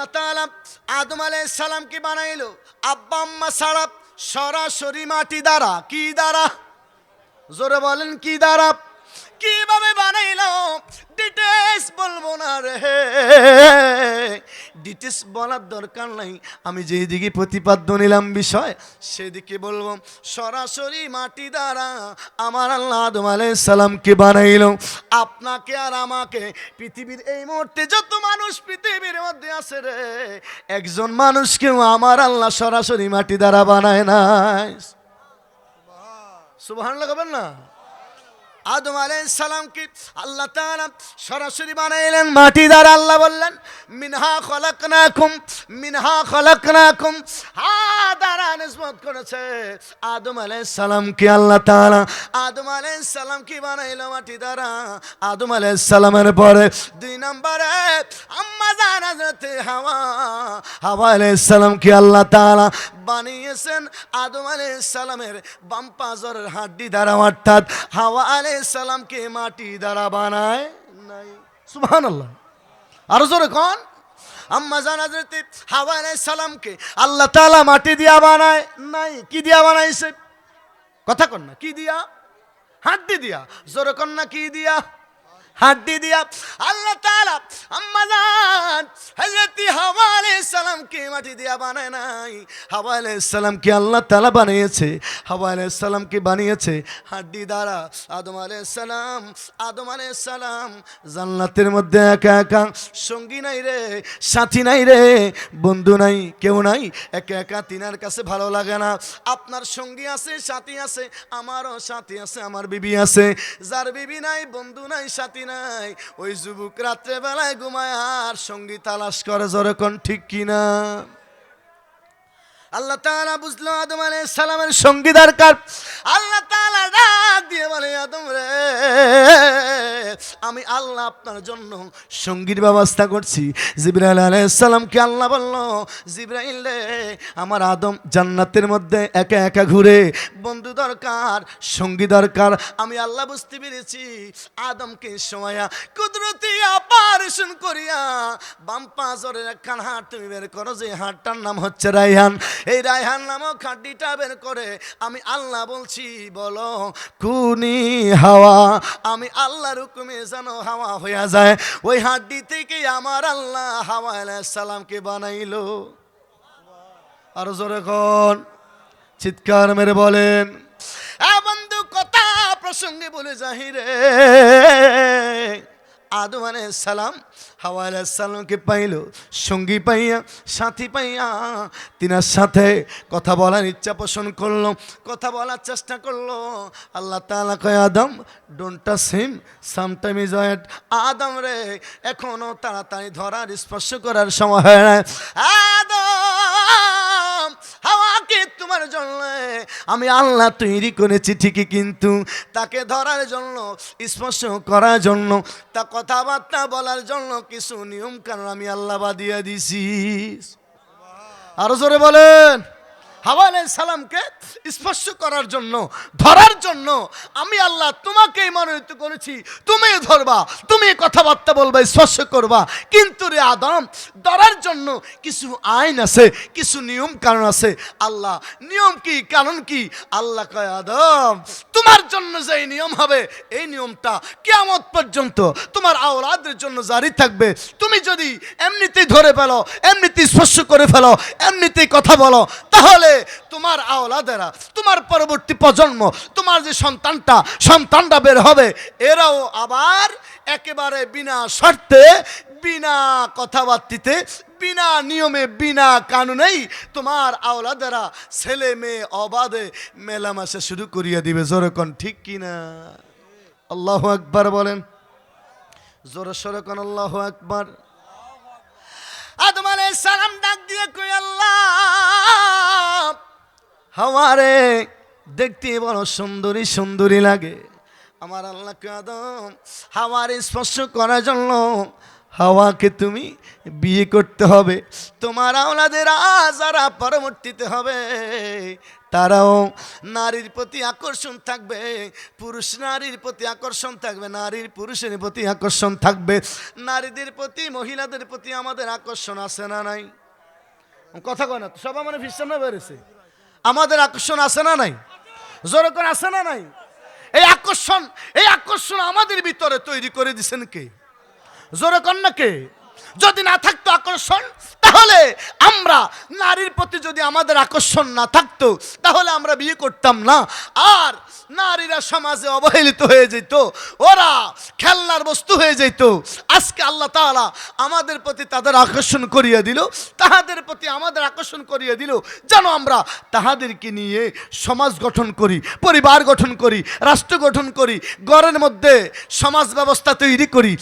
আল্লাহ তালা আদম আলাই সালামকে বানাইলো? আব্বা আম্মা সারাপ সরাসরি মাটি দ্বারা, কি দ্বারা? জোরে বলেন, কি দ্বারা? কীভাবে বানাইলো ডিটেলস বলব না রে। ডিটেলস বলার দরকার নাই। আমি যেই দিকে প্রতিপাদ্য নিলাম বিষয়, সেদিকে বলব, সরাসরি মাটি দ্বারা আমার আল্লাহ আদম আলাইহিস সালামকে বানাইলো। আপনাকে আর আমাকে পৃথিবীর এই মুহূর্তে যত মানুষ পৃথিবীর মধ্যে আছে রে, একজন মানুষকেও আমার আল্লাহ সরাসরি মাটি দ্বারা বানায় নাই। সুবহানাল্লাহ কবেন না? আদম আলাইহিস সালামকে আল্লাহ তাআলা সরাসরি বানাইলেন মাটি দ্বারা আল্লাহ বললেন, মিনহা খলাকনাকুম মিনহা খলাকনাকুম। হা দ্বারা নিসবত করেছে। আদম আলাইহিস সালামকে আল্লাহ তাআলা, আদম আলাইহিস সালামকে বানাইলো মাটি দ্বারা। আদম আলাইহিস সালামের পরে দুই নম্বরে, আম্মা জান হযরত হাওয়া হাওয়া আলাইহিস সালামকে আল্লাহ তাআলা বানিয়েছেন আদম আলাইহিস সালামের বাম হাড্ডি দ্বারা, অর্থাৎ হাওয়া আলাইহিস সালামকে মাটি দ্বারা বানায় নাই। সুবহানাল্লাহ। আরও জোরে কোন। আম্মা জান হযরত হাওয়া আলাইহিস সালামকে আল্লাহ তাআলা মাটি দিয়া বানায় নাই। কি দিয়া বানাইছে? কথা কন না, কি দিয়া? হাড্ডি দিয়া। জোরে কন না, কি দিয়া? দিয়া আল্লাহ জান, হযরত হাওয়া মাটি দিয়া বানায় নাই? হাওয়া আল্লাহ তাআলা বানিয়েছে? হাওয়া বানিয়েছে? হাড্ডি দ্বারা আদম আদম জান্নাতের মধ্যে একা একা সঙ্গী নাই রে, সাথী নাই রে, বন্ধু নাই, কেউ নাই, একা একা তিনার কাছে ভালো লাগে না। আপনার সঙ্গী আছে, সাথী আছে, আমারও সাথী আছে, আমার বিবি আছে, যার বিবি নাই, বন্ধু নাই, সাথী নাই। ওই যুবক রাত্রে বেলায় ঘুমায় আর সঙ্গী তালাশ করে যখন ঠিক কিনা। আল্লাহ তালা বুঝলো, আদম আলাই সালামের সঙ্গী দরকার। আল্লাহ তালা ডাক দিয়ে বলে, আদম রে আমি আল্লাহ আপনার জন্য সঙ্গীর ব্যবস্থা করছি। জিব্রাইল আলাইহিস সালামকে আল্লাহ বলল, জিব্রাইল রে, আমার আদম জান্নাতের মধ্যে একা একা ঘুরে, বন্ধু দরকার, সঙ্গী দরকার, আমি আল্লাহ বুঝতে পেরেছি। আদমকে সময়া কুদরতি অপারেশন করিয়া বাম পাঁচরের একখান হাট তুমি বের করো, যে হাটটার নাম হচ্ছে রায়হান। এই রায়হান নামক হাড্ডিটা বের করে আমি আল্লাহ বলছি, বলো কুনি হাওয়া, আমি আল্লাহর হুকুমে যেন হাওয়া হইয়া যায়। ওই হাড্ডি থেকে আমার আল্লাহ হাওয়া সালামকে বানাইলো। আর জোরে কন, চিৎকার মেরে বলেন বন্ধু, কথা প্রসঙ্গে বলে যাহি রে। আদম সালাম, হাওয়া সালামকে পাইল, সঙ্গী পাইয়া, সাথী পাইয়া। তিনার সাথে কথা বলার ইচ্ছা পোষণ করল, কথা বলার চেষ্টা করল। আল্লাহ তাআলা কয়, Adam don't him sometime is wait Adam রে, এখনও তাড়াতাড়ি ধরার, স্পর্শ করার সময় হয় আদম জন্য আমি আল্লাহ তৈরি করেছি ঠিকই কিন্তু তাকে ধরার জন্য, স্পর্শ করার জন্য, তা কথাবার্তা বলার জন্য কিছু নিয়ম কারণ আমি আল্লাহ বাদিয়া দিছি। আরও জোরে বলেন। হাওয়া আলাইহিস সালামকে স্পর্শ করার জন্য, ধরার জন্য আমি আল্লাহ তোমাকেই মনোনীত করেছি। তুমি ধরবা তুমি কথাবার্তা বলবা, স্পর্শ করবা। কিন্তু রে আদম, ধরার জন্য কিছু আইন আছে, কিছু নিয়ম কারণ আছে। আল্লাহ, নিয়ম কি কারণ কি? আল্লাহ কয়, আদম, তোমার জন্য যে নিয়ম হবে, এই নিয়মটা কেমন পর্যন্ত তোমার আওলাদের জন্য জারি থাকবে। তুমি যদি এমনিতেই ধরে ফেলো, এমনিতেই স্পর্শ করে ফেলো, এমনিতেই কথা বলো, তাহলে তোমার আওলাদেরা, তোমার পরবর্তী প্রজন্ম, তোমার যে সন্তানটা সন্তানটা বের হবে, এরাও আবার একেবারে বিনা শর্তে, বিনা কথাবার্তিতে, বিনা নিয়মে, বিনা কানুনেই তোমার আওলাদেরা ছেলে মেয়ে অবাধে মেলামেশা শুরু করিয়া দিবে। জোরকন ঠিক কিনা? আল্লাহ আকবার বলেন। জোরে সরকন আল্লাহ আকবার। আদম আলাইহিস সালাম ডাক দিয়ে কই আল্লাহ! হাওয়ারে দেখতে বড় সুন্দরী সুন্দরী লাগে। আমার আল্লাহকে আদম হাওয়ার স্পর্শ করার জন্য হাওয়াকে তুমি বিয়ে করতে হবে। তোমার আওলাদের যারা পরবর্তীতে হবে। তারাও নারীর প্রতি আকর্ষণ থাকবে, পুরুষ নারীর প্রতি আকর্ষণ থাকবে, নারীর পুরুষের প্রতি আকর্ষণ থাকবে। নারীদের প্রতি, মহিলাদের প্রতি আমাদের আকর্ষণ আছে না নাই? কথা কয় না সব মানে ফিসামনে বেড়েছে আমাদের আকর্ষণ আছে না নাই? জোরে করে আছে না নাই? এই আকর্ষণ এই আকর্ষণ আমাদের ভিতরে তৈরি করে দিছেন কে? জোরে কন্যা কে? যদি না থাকতো আকর্ষণ তাহলে আমরা নারীর প্রতি যদি আমাদের আকর্ষণ না থাকতো, তাহলে আমরা বিয়ে করতাম না। আর নারীরা সমাজে অবহেলিত হয়ে যেত, ওরা খেলনার বস্তু হয়ে যেত। আজকে আল্লাহ তাআলা আমাদের প্রতি তাদের আকর্ষণ করিয়ে দিল, তাহাদের প্রতি আমাদের আকর্ষণ করিয়ে দিল, যেন আমরা তাহাদেরকে নিয়ে সমাজ গঠন করি, পরিবার গঠন করি, রাষ্ট্র গঠন করি, ঘরের মধ্যে সমাজ ব্যবস্থা তৈরি করি।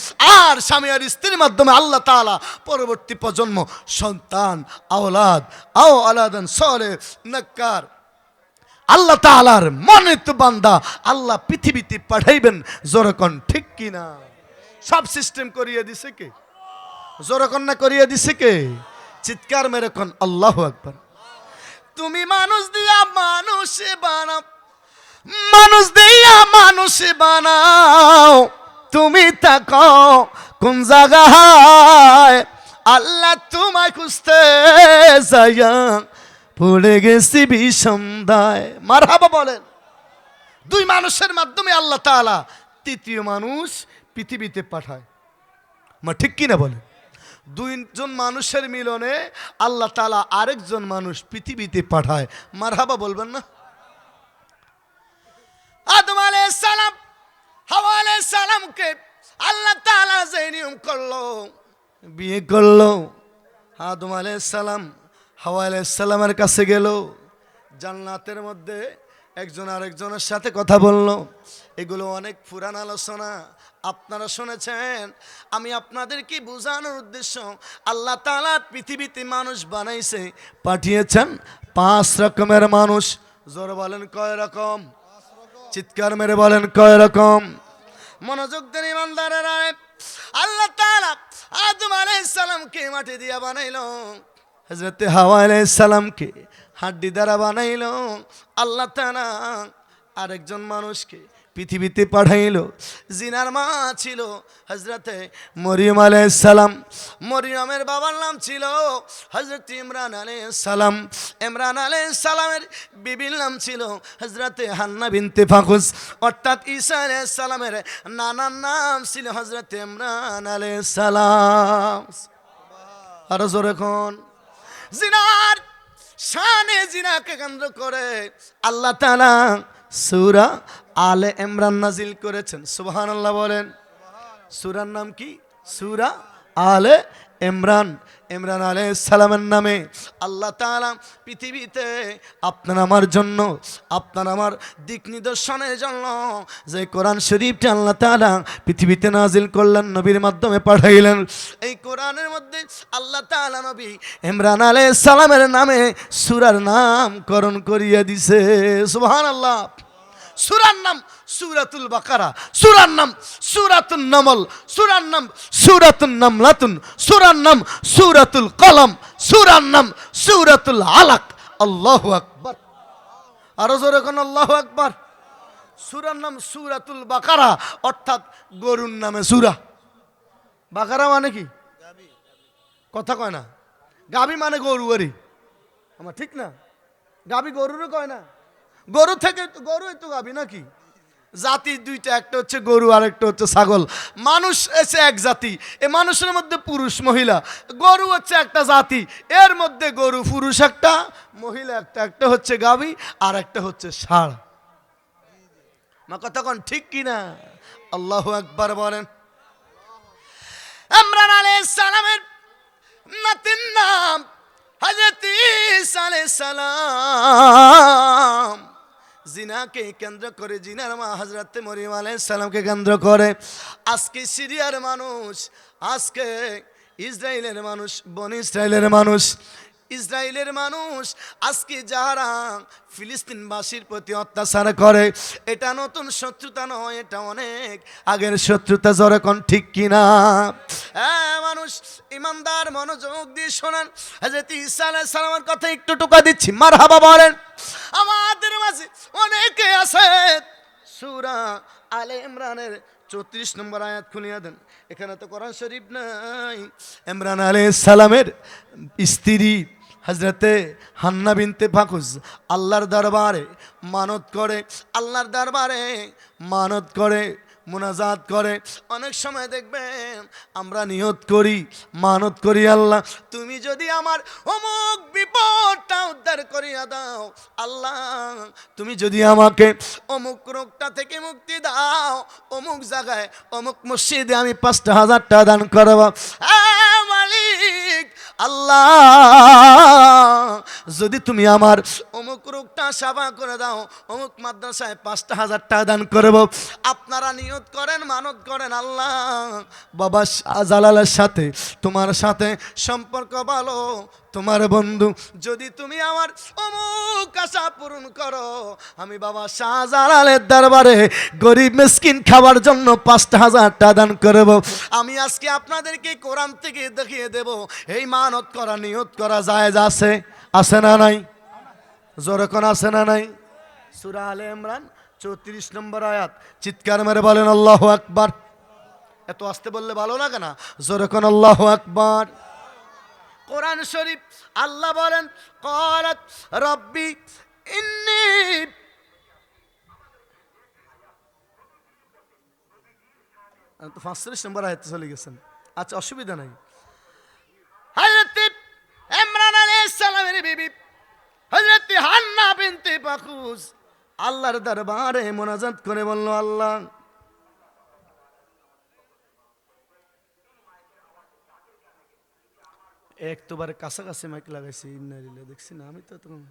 আর স্বামী আর স্ত্রীর মাধ্যমে আল্লাহ তাআলা পরবর্তী প্রজন্ম সন্তান, আওলাদ, আও আলাদান সরে নক্কার। আল্লাহ তাআলার মনোনীত বান্দা, আল্লাহ পৃথিবীতে পাঠাইবেন, জোরকন ঠিক কিনা? সব সিস্টেম করিয়ে দিছে কে? জোরকন না করিয়ে দিছে কে? চিৎকার মেরে কন, আল্লাহ আকবার। তুমি মানুষ দিয়া মানুষ বানাও, মানুষ দিয়া মানুষ বানাও। তুমি তাকো কোন জায়গায়? আল্লাহ তোমায় খুঁজতে যাইয়া পড়ে গেছি বিষম দায় মারহাবা বলেন। দুই মানুষের মাধ্যমে আল্লাহ তাআলা তৃতীয় মানুষ পৃথিবীতে পাঠায়। মা, ঠিক কিনা বলে দুইজন মানুষের মিলনে আল্লাহ তাআলা আরেকজন মানুষ পৃথিবীতে পাঠায়। মারহাবা বলবেন না? আদম সালাম, হাওয়া সালামকে আল্লাহ তাআলা যে নিয়ম করল বিয়ে করল। আদম আলাইহিস সালাম, হাওয়া আলাইহিস সালামের কাছে গেল। জান্নাতের মধ্যে একজন আরেকজনের সাথে কথা বলল। এগুলো অনেক পুরান আলোচনা। আপনারা শুনেছেন? আমি আপনাদেরকে বোঝানোর উদ্দেশ্য, আল্লাহ তাআলা পৃথিবীতে মানুষ বানাইছে, পাঠিয়েছেন পাঁচ রকমের মানুষ। জোর বলেন কয় রকম? চিৎকার মেরে বলেন কয় রকম? মনোযোগ দেন ইমানদারেরা। আল্লাহ তাআলা আদম আলাইহিস সালামকে মাটি দিয়া বানাইলো। হযরত হাওয়া আলাইহিস সালামকে হাড্ডি দ্বারা বানাইল। আল্লাহ তাআলা আরেকজন মানুষকে পৃথিবীতে পাঠাইলো। জিনার মা ছিল হজরতে মরিয়ম সালাম। মরিয়মের বাবার নাম ছিল হজরত ইমরান সালাম। ইমরান সালামের বিবির নাম ছিল হজরতে হান্না বিনতে ফাকুস অর্থাৎ ঈসা সালামের নানার নাম ছিল হজরত ইমরান সালাম। আরও জোরে কোন? জিনার শানে জিনাকে কেন্দ্র করে আল্লাহ তাআলা সূরা আলে এমরান নাজিল করেছেন। সুবহানাল্লাহ বলেন। সুরার নাম কি? সুরা আলে এমরান ইমরান আলাইহিস সালামের নামে আল্লাহ তাআলা পৃথিবীতে আপনার আমার জন্য, আপনার আমার দিক নিদর্শনের জন্য যে কোরআন শরীফটা আল্লাহ তাআলা পৃথিবীতে নাজিল করলেন, নবীর মাধ্যমে পাঠাইলেন। এই কোরআনের মধ্যে আল্লাহ তাআলা নবী ইমরান আলাইহিস সালামের নামে সুরার নামকরণ করিয়া দিছে। সুবহানাল্লাহ। সুরার নাম সুরাতুল বাকারা, সুরার নাম সুরাতুল নমল, সুরার নাম সুরাতুল নামলাতুন, সুরার নাম সুরাতুল কলম, সুরার নাম সুরাতুল আলাক। আল্লাহ আকবার। আরও জোরে কোন আল্লাহ আকবার। সুরার নাম সুরাতুল বাকারা, অর্থাৎ গরুর নামে সুরা। বাকারা মানে কি? কথা কয় না। গাবি মানে গরু আরে। আমার ঠিক না? গাবি গরুরও কয় না? গরু থেকে গরুই তো গাবি নাকি? জাতি দুইটা, একটা হচ্ছে গরু আর একটা হচ্ছে ছাগল। মানুষ এসে এক জাতি, এ মানুষের মধ্যে পুরুষ, মহিলা। গরু হচ্ছে একটা জাতি, এর মধ্যে গরু পুরুষ একটা, মহিলা একটা একটা হচ্ছে গাবি, আর একটা হচ্ছে ষাঁড়। মা কতক্ষণ ঠিক কিনা আল্লাহ একবার বলেন। ইমরান আলাইহিস সালামের নাতির নাম হযরত ঈসা আলাইহিস সালাম। জিনাকে কেন্দ্র করে জিনার মা হজরত মরিম আলাইসালামকে সালামকে কেন্দ্র করে। আজকে সিরিয়ার মানুষ, আজকে ইসরায়েলের মানুষ, বন ইসরায়েলের মানুষ ইসরায়েলের মানুষ আজকে যারা ফিলিস্তিনবাসীর প্রতি অত্যাচার করে, এটা নতুন শত্রুতা নয়, এটা অনেক আগের শত্রুতা যেরকম ঠিক কিনা? হ্যাঁ মানুষ, ইমানদার মনোযোগ দিয়ে শোনান। হাজরত ঈসা সালামের কথা একটু টোকা দিচ্ছি মার হাবা বলেন। আমাদের মাঝে অনেকে আছে। সুরা আলে ইমরানের চৌত্রিশ নম্বর আয়াত খুলিয়া দেন। এখানে তো কোরআন শরীফ নাই। ইমরান আলে সালামের স্ত্রী হজরতে হান্না বিনতে ফাকুজ আল্লাহর দরবারে মানত করে, আল্লাহর দরবারে মানত করে, মোনাজাত করে। অনেক সময় দেখবেন, আমরা নিয়ত করি, মানত করি আল্লাহ। তুমি যদি আমার অমুক বিপদটা উদ্ধার করিয়া দাও, আল্লাহ, তুমি যদি আমাকে অমুক রোগটা থেকে মুক্তি দাও, অমুক জায়গায়, অমুক মসজিদে আমি পাঁচটা হাজার টাকা দান করব। মালিক, আল্লাহ যদি তুমি আমার অমুক রোগটা সেবা করে দাও, অমুক মাদ্রাসায় পাঁচটা হাজার টাকা দান করব। আপনারা নিয়ত করেন, মানত করেন, আল্লাহ। বাবা শাহজালালের সাথে, তোমার সাথে সম্পর্ক ভালো। তোমার বন্ধু, যদি তুমি আমার অমুক আশা পূরণ করো, আমি বাবা শাহজালালের দরবারে গরিব মিসকিন খাবার জন্য পাঁচটা হাজার টাকা দান করব। আমি আজকে আপনাদেরকে কোরআন থেকে দেখিয়ে দেব। এই মানত করা, নিয়ত করা যায় আছে? আছে না নাই? জোরকন আছে না নাই? সুরা আলে ইমরান চৌত্রিশ নম্বর আয়াত। চিৎকার মেরে বলেন আল্লাহ আকবার। এত আসতে বললে ভালো লাগে না? জোরকন আল্লাহ আকবার। কোরআন শরীফ আল্লাহ বলেন করাত রব্বি ইন্নি তো পাঁচচল্লিশ নম্বর আয়তে চলে গেছেন। আচ্ছা অসুবিধা নাই। আলাইহিস সালামের বিবি হযরত হান্না বিনতে পাকুস আল্লাহর দরবারে মোনাজাত করে বলল আল্লাহ একবার কাছাকাছি মাইক লাগাইছি ইন্নারিল্লাহ দেখছি না আমি তো তখন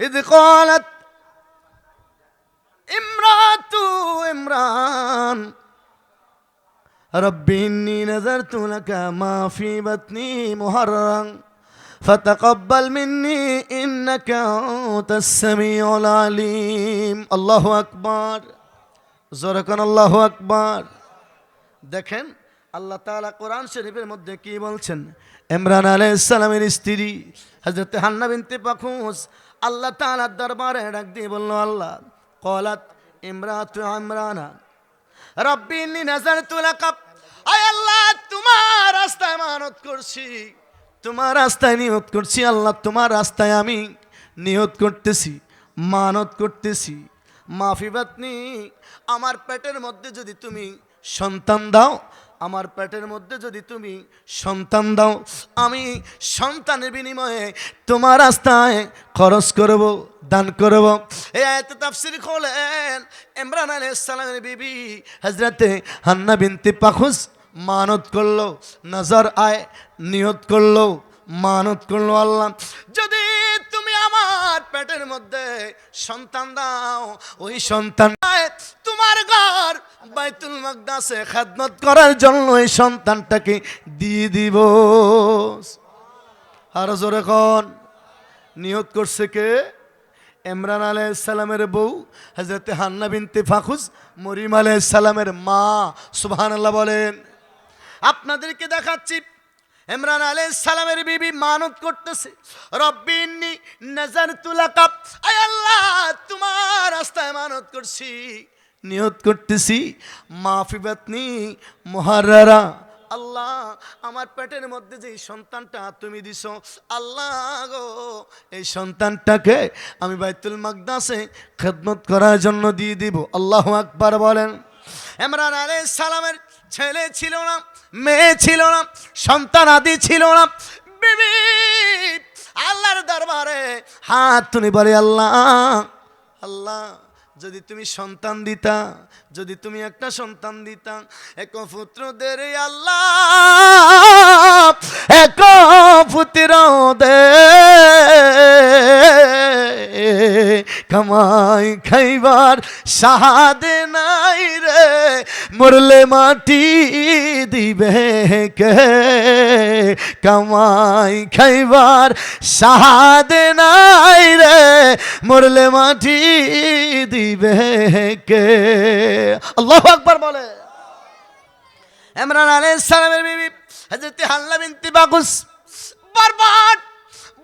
إذ قالت امرأة عمران رب إني نذرت لك ما في بطني محررا فتقبل مني إنك أنت السميع العليم الله أكبر জোরকান আল্লাহ আকবার দেখেন আল্লাহ তাআলা কোরআন শরীফের মধ্যে কি বলছেন ইমরান আলাইহিস সালামের স্ত্রী হযরত হান্না বিনতে পাখুস আল্লাহ তাআলার দরবারে ডাক দিয়ে বলল আল্লাহ قالت امرأة عمران রব্বি ইন্নি নাযারতু লাকা আল্লাহ, তোমার রাস্তায় মানত করছি। তোমার রাস্তায় নিয়ত করছি, আল্লাহ, তোমার রাস্তায় আমি নিয়ত করতেছি, মানত করতেছি। মাফি বাতনি, আমার পেটের মধ্যে যদি তুমি সন্তান দাও, আমার পেটের মধ্যে যদি তুমি সন্তান দাও, আমি সন্তানের বিনিময়ে তোমার রাস্তায় খরচ করব, দান করব। এই আয়াত তাফসির খোলেন, ইমরান আলাইহিস সালামের বিবি, হযরতে হান্না বিনতে পাখুস মানত করল, নজর আয়, নিয়ত করল, মানত করল আল্লাহ। যদি তুমি আমার পেটের মধ্যে সন্তান দাও, ওই সন্তান তোমার ঘর বাইতুল মাকদাসে খেদমত করার জন্য এই সন্তানটাকে দিয়ে দিব। আর জোরে কন। নিয়ত করছে কে? ইমরান আলাইসালামের বউ হজরত হান্না বিনতে ফাখুজ, মরিম আলাইসালামের মা, সুবহানাল্লাহ বলেন। আপনাদেরকে দেখাচ্ছি। ইমরান আলাইহিস সালামের বিবি মানত করতেছে। রব্বি ইন্নি নাযারতু লাকা। আয় আল্লাহ, তোমার রাস্তায় মানত করছি, নিয়ত করতেছি। মাফি বাতনি, মুহাররারা। আল্লাহ, আমার পেটের মধ্যে যে সন্তানটা তুমি দিছো, আল্লাহ গো, এই সন্তানটাকে আমি বাইতুল মাকদাসে খেদমত করার জন্য দিয়ে দিব। আল্লাহ আকবার বলেন। ইমরান আলাইহিস সালামের ছেলে ছিল না, মেয়ে ছিল না, সন্তান আদি ছিল না। বিবি, আল্লাহর দরবারে হাত তুলি বলে, আল্লাহ আল্লাহ, যদি তুমি সন্তান দিতা, যদি তুমি একটা সন্তান দিতা, এক পুত্রদের আল্লাহ, এক পুত্র দে। কামাই খাইবার সাহাদে নাই মরলে মাটি দিবে কে কামাই খাইবার সাহাদ নাই রে মরলে মাটি দিবে কে আল্লাহ আকবার বলে ইমরান আলাইহিস সালামের বিবি হযরত হাল্লা বিনতি বাকুস বারবার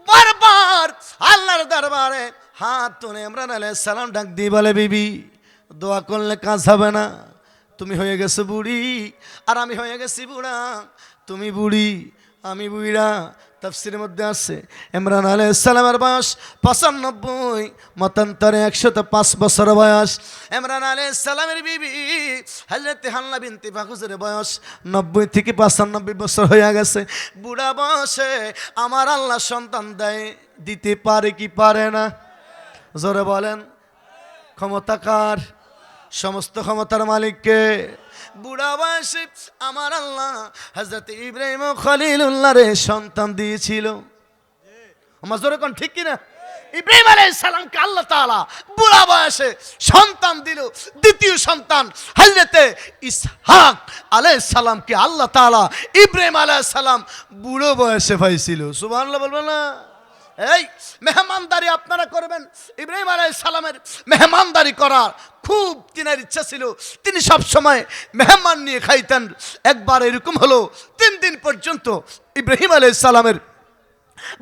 বারবার আল্লাহর দরবারে হাত তুলে ইমরান আলাইহিস সালাম ডাক দিয়ে বলে বিবি দোয়া করলে কাজ হবে না। তুমি হয়ে গেছো বুড়ি, আর আমি হয়ে গেছি বুড়া। তুমি বুড়ি, আমি বুড়া তাফসিরের মধ্যে আছে, ইমরান সালামের বয়স পঁচানব্বই, মতান্তরে একশত পাঁচ বছর বয়স। ইমরান সালামের বিবি হযরত হান্না বিনতি বাকুজের বয়স নব্বই থেকে পঁচানব্বই বছর হয়ে গেছে। বুড়া বয়সে আমার আল্লাহ সন্তান দেয়, দিতে পারে কি পারে না? জোরে বলেন, ক্ষমতা কার? সমস্ত ক্ষমতার মালিককে। বুড়া বয়সে আমার আল্লাহ হজরত ইব্রাহিম খলিলুল্লাহ রে সন্তান দিয়েছিল। আমার জোরে কোন ঠিক কিনা? ইব্রাহিম আলাইহিস সালামকে আল্লাহ তাআলা বুড়া বয়সে সন্তান দিল। দ্বিতীয় সন্তান হযরতে ইসহাক আলাইহিস সালামকে আল্লাহ তাআলা ইব্রাহিম আলাইহিস সালাম বুড়ো বয়সে পাইছিল। সুবহানাল্লাহ বলবেন না? এই মেহমানদারি আপনারা করবেন। ইব্রাহিম আলাই সালামের মেহমানদারি করার খুব তিনার ইচ্ছা ছিল। তিনি সব সময় মেহমান নিয়ে খাইতেন। একবার এরকম হলো, তিন দিন পর্যন্ত ইব্রাহিম আলাই সালামের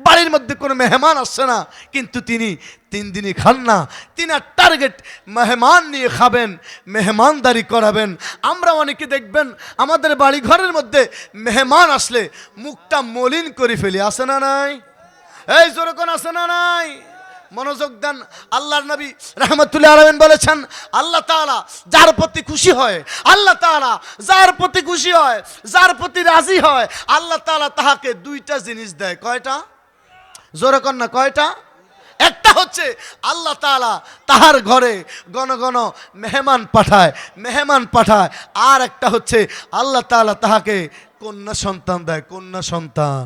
বাড়ির মধ্যে কোনো মেহমান আসছে না। কিন্তু তিনি তিন দিনই খান না। তিনার টার্গেট মেহমান নিয়ে খাবেন, মেহমানদারি করাবেন। আমরা অনেকে দেখবেন, আমাদের বাড়ি ঘরের মধ্যে মেহমান আসলে মুখটা মলিন করে ফেলি। আসে না নাই? এই জোরকন আছে না নাই? মনোযোগ দেন। আল্লাহর নবী রহমতুল্লাহ আলমেন বলেছেন, আল্লাহ তাআলা যার প্রতি খুশি হয়, আল্লাহ তাআলা যার প্রতি খুশি হয়, যার প্রতি রাজি হয়, আল্লাহ তালা তাহাকে দুইটা জিনিস দেয়। কয়টা? জোরকন না, কয়টা? একটা হচ্ছে আল্লাহ তাআলা তাহার ঘরে গণ গণ মেহমান পাঠায় মেহমান পাঠায়। আর একটা হচ্ছে আল্লাহ তাআলা তাহাকে কন্যা সন্তান দেয়, কন্যা সন্তান।